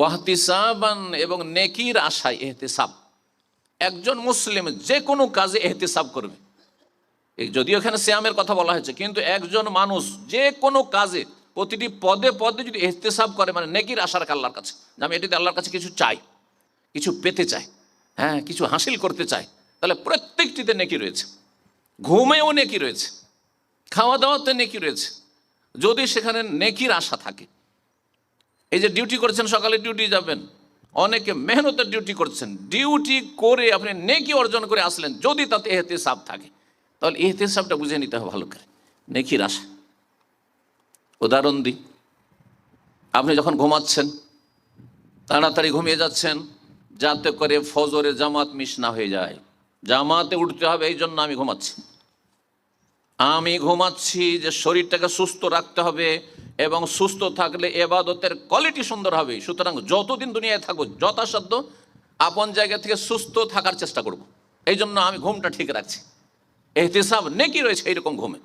ওয়াহতিসাবান এবং নেকির আশায় এহতেসাব। একজন মুসলিম যে কোনো কাজে এহতেসাব করবে। যদিও এখানে শ্যামের কথা বলা হয়েছে, কিন্তু একজন মানুষ যে কোনো কাজে, প্রতিটি পদে পদে যদি এহতেসাব করে মানে নেকির আশার আল্লাহর কাছে, যে আমি এটিতে আল্লাহর কাছে কিছু চাই, কিছু পেতে চাই হ্যাঁ কিছু হাসিল করতে চাই, তাহলে প্রত্যেকটিতে নেকি রয়েছে। ঘুমেও নেকি রয়েছে, খাওয়া দাওয়াতে নেকি রয়েছে। যদি সেখানে নেকির আশা থাকে এই যে ডিউটি করছেন, সকালে ডিউটি যাবেন। অনেকে মেহনতের ডিউটি করছেন। ডিউটি করে আপনি নেকি অর্জন করে আসলেন, যদি তাতে এহতেসাব থাকে। তাহলে এহতেসাবটা বুঝে নিতে হবে ভালো করে। নেকির আশা। উদাহরণ দিই। আপনি যখন ঘুমাচ্ছেন, তাড়াতাড়ি ঘুমিয়ে যাচ্ছেন, যাতে করে ফজরে জামাত মিস না হয়ে যায়। জামাতে উঠতে হবে, এই জন্য আমি ঘুমাচ্ছি। আমি ঘুমাচ্ছি যে শরীরটাকে সুস্থ রাখতে হবে এবং সুস্থ থাকলে এবাদতের কোয়ালিটি সুন্দর হবে। সুতরাং যতদিন দুনিয়ায় থাকব, যথাসাধ্য আপন জায়গা থেকে সুস্থ থাকার চেষ্টা করব। এই জন্য আমি ঘুমটা ঠিক রাখছি। এহতেসাব নেকি রয়েছে এইরকম ঘুমে।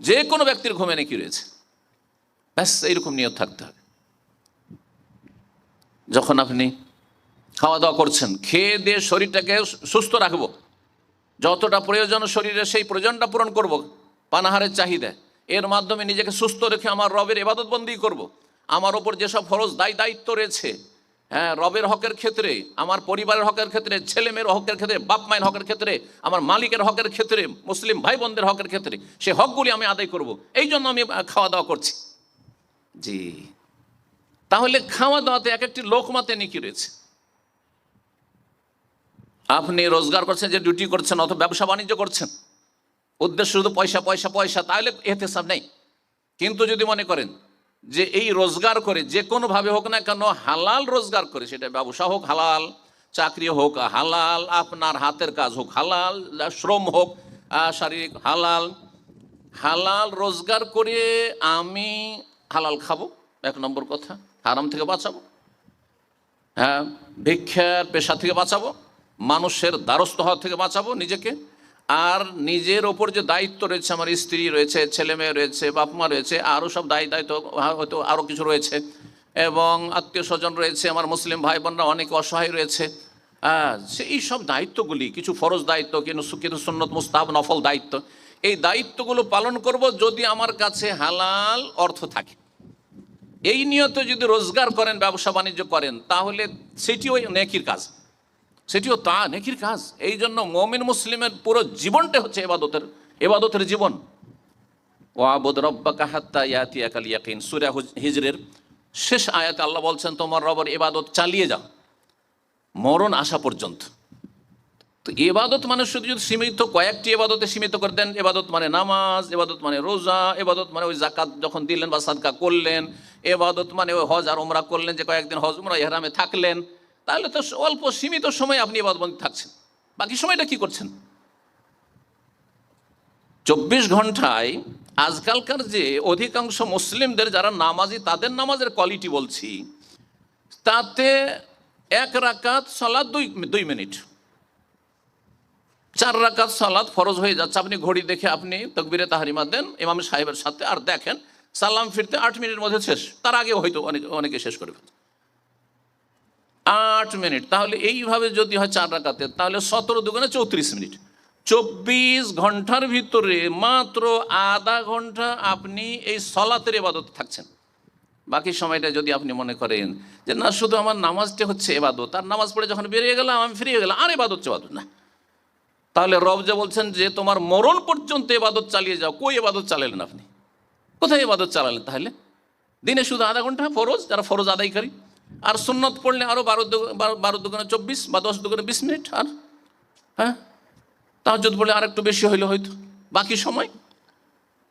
যে কোনো ব্যক্তির ঘুমে নেকি রয়েছে। ব্যাস, এইরকম নিয়ত থাকতে হবে। যখন আপনি খাওয়া দাওয়া করছেন, খেয়ে দিয়ে শরীরটাকে সুস্থ রাখব। যতটা প্রয়োজন শরীরে সেই প্রয়োজনটা পূরণ করব। পানাহারের চাহিদা। এর মাধ্যমে নিজেকে সুস্থ রেখে আমার রবের এবাদতবন্দি করব। আমার ওপর যেসব ফরজ দায় দায়িত্ব রয়েছে হ্যাঁ রবের হকের ক্ষেত্রে, আমার পরিবারের হকের ক্ষেত্রে ছেলে মেয়ের হকের ক্ষেত্রে, বাপ মায়ের হকের ক্ষেত্রে, আমার মালিকের হকের ক্ষেত্রে, মুসলিম ভাই বোনদের হকের ক্ষেত্রে, সে হকগুলি আমি আদায় করব। এই জন্য আমি খাওয়া দাওয়া করছি জি তাহলে খাওয়া দাওয়াতে এক একটি লোকমাতে নিকি রয়েছে আপনি রোজগার করছেন, যে ডিউটি করছেন, অথবা ব্যবসা বাণিজ্য করছেন উদ্দেশ্য শুধু পয়সা পয়সা পয়সা, তাহলে এতে সব নেই। কিন্তু যদি মনে করেন যে এই রোজগার করে যে কোনোভাবে হোক না কেন হালাল রোজগার করে, সেটা ব্যবসা হোক হালাল, চাকরি হোক হালাল, আপনার হাতের কাজ হোক হালাল শ্রম হোক শারীরিক হালাল হালাল রোজগার করে আমি হালাল খাব, এক নম্বর কথা। হারাম থেকে বাঁচাবো। হ্যাঁ ভিক্ষার পেশা থেকে বাঁচাবো। মানুষের দ্বারস্থ হওয়া থেকে বাঁচাবো নিজেকে। আর নিজের ওপর যে দায়িত্ব রয়েছে, আমার স্ত্রী রয়েছে, ছেলে মেয়ে রয়েছে, বাপ মা রয়েছে আরও সব দায়ী দায়িত্ব হয়তো আরও কিছু রয়েছে। এবং আত্মীয় স্বজন রয়েছে, আমার মুসলিম ভাই বোনরা অনেক অসহায় রয়েছে। সেই সব দায়িত্বগুলি, কিছু ফরজ দায়িত্ব কিন্তু কিছু সুন্নত মুস্তাব নফল দায়িত্ব, এই দায়িত্বগুলো পালন করব যদি আমার কাছে হালাল অর্থ থাকে। এই নিয়ত যদি রোজগার করেন, ব্যবসা বাণিজ্য করেন, তাহলে সেটিও নেকির কাজ। সেটিও তা নেকির কাজ। এই জন্য মমিন মুসলিমের পুরো জীবনটা হচ্ছে এবাদতের এবাদতের জীবন। ও আবদ রব্বা কাহাত্তা ইয়াতি একাল ইয়াকিন। সুরা হুজ- হিজরের শেষ আয়াতে আল্লাহ বলছেন, তোমার রবের এবাদত চালিয়ে যাও। মরণ আসা পর্যন্ত। তো এবাদত মানে শুধু যদি সীমিত কয়েকটি এবাদতে সীমিত করে দেন, এবাদত মানে নামাজ, এবাদত মানে রোজা, এবাদত মানে ওই জাকাত যখন দিলেন বা সাদকা করলেন, এবাদত মানে ওই হজ আর ওমরা করলেন, যে কয়েকদিন হজ উমরা এহরামে থাকলেন তাহলে তো অল্প সীমিত সময় আপনি এবাদবন্দি থাকছেন। বাকি সময়টা কি করছেন? চব্বিশ ঘন্টায় আজকালকার যে অধিকাংশ মুসলিমদের যারা নামাজি, তাদের নামাজের কোয়ালিটি বলছি, তাতে এক রাকাত সলাদ দুই দুই মিনিট। চার রাকাত সালাদ ফরজ হয়ে যাচ্ছে। আপনি ঘড়ি দেখে আপনি তকবিরে তাহারিমা দেন, ইমাম সাহেবের সাথে, আর দেখেন সালাম ফিরতে আট মিনিটের মধ্যে শেষ। তার আগে হয়তো অনেকে অনেকে শেষ করে ফেলছে। আট মিনিট। তাহলে এইভাবে যদি হয় চার রাকাতে, তাহলে সতেরো দুগুণে চৌত্রিশ মিনিট। চব্বিশ ঘণ্টার ভিতরে মাত্র আধা ঘণ্টা আপনি এই সলাতের এবাদত থাকছেন। বাকি সময়টা যদি আপনি মনে করেন যে, না, শুধু আমার নামাজটা হচ্ছে এবাদত, আর নামাজ পড়ে যখন বেরিয়ে গেলাম, আমি ফিরিয়ে গেলাম, আর এবাদত এবাদত না। তাহলে রব যে বলছেন যে, তোমার মরণ পর্যন্ত এবাদত চালিয়ে যাও। কই এবাদত চালালেন আপনি? কোথায় এবাদত চালালেন তাহলে? দিনে শুধু আধা ঘণ্টা ফরজ? যারা ফরজ আদায়কারী? আর সুন্নত পড়লে আরও বারো বারো- দুগুণে চব্বিশ বা দশ দুগুণে বিশ মিনিট আর হ্যাঁ? তাহাজ্জুদ পড়লে আর একটু বেশি হইলে হয়তো। বাকি সময়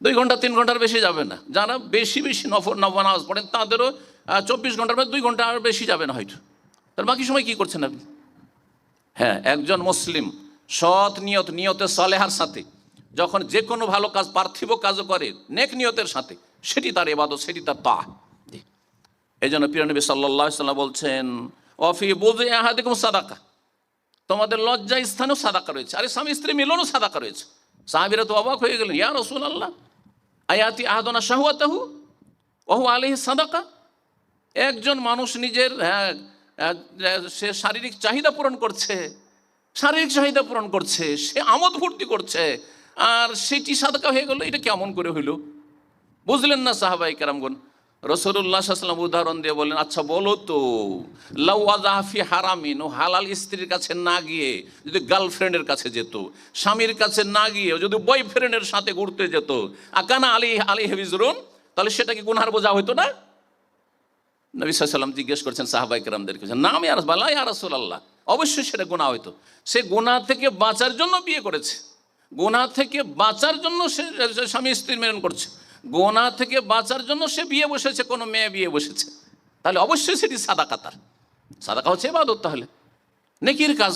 দুই ঘণ্টা, তিন ঘণ্টার বেশি যাবে না। যারা বেশি বেশি নফ নব নামাজ পড়েন, তাদেরও চব্বিশ ঘণ্টার মধ্যে দুই ঘণ্টা আর বেশি যাবে না হয়তো। তার বাকি সময় কি করছেন আপনি? হ্যাঁ একজন মুসলিম সৎ নিয়ত নিয়তের সলেহার সাথে যখন যে কোনো ভালো কাজ, পার্থিব কাজও করে, নেক নিয়তের সাথে, সেটি তার এবাদত সেটি তার তা এই জন্য পিরানবী সাল্লাহ সাল্লাম বলছেন অফি বোধে আহাদিকুম সাদাকা। তোমাদের লজ্জা স্থানেও সাদাকা রয়েছে। আরে স্বামী স্ত্রী মিলনও সাদাকা রয়েছে। সাহাবিরা তো অবাক হয়ে গেলেন ইয়া রসুল আল্লাহ আয়াতি আহাদনা শাহুয়াতাহু ওহু আলহি সাদাকা। একজন মানুষ নিজের হ্যাঁ, সে শারীরিক চাহিদা পূরণ করছে শারীরিক চাহিদা পূরণ করছে সে আমোদ ফুর্তি করছে আর সেটি সাদকা হয়ে গেল এটা কেমন করে হইল? বুঝলেন না সাহাবাই কেরামগুন রসুল্লাহ সাল্লাম উদাহরণ দিয়ে বললেন আচ্ছা বলো তো লাউয়াজাহাফি হারামিন ও হালাল স্ত্রীর কাছে না গিয়ে যদি গার্লফ্রেন্ডের কাছে যেত, স্বামীর কাছে না গিয়ে যদি বয়ফ্রেন্ডের সাথে ঘুরতে যেত, আকানা আলী আলী হেবিজরুন তাহলে সেটা কি গুনহার বোঝা হইতো না? নবী সাল্লাম জিজ্ঞেস করছেন সাহাবাই কেরামদেরকে নাম ইয়ার বালা ইয়া অবশ্যই সেটা গুনাহ হইতো। সে গুনাহ থেকে বাঁচার জন্য বিয়ে করেছে। গুনাহ থেকে বাঁচার জন্য সে স্বামী স্ত্রী মেলন করছে। গোনা থেকে বাঁচার জন্য সে বিয়ে বসেছে, কোনো মেয়ে বিয়ে বসেছে। তাহলে অবশ্যই সেটি সাদা কাতার সাদা হচ্ছে এবাদত তাহলে। নেকির কাজ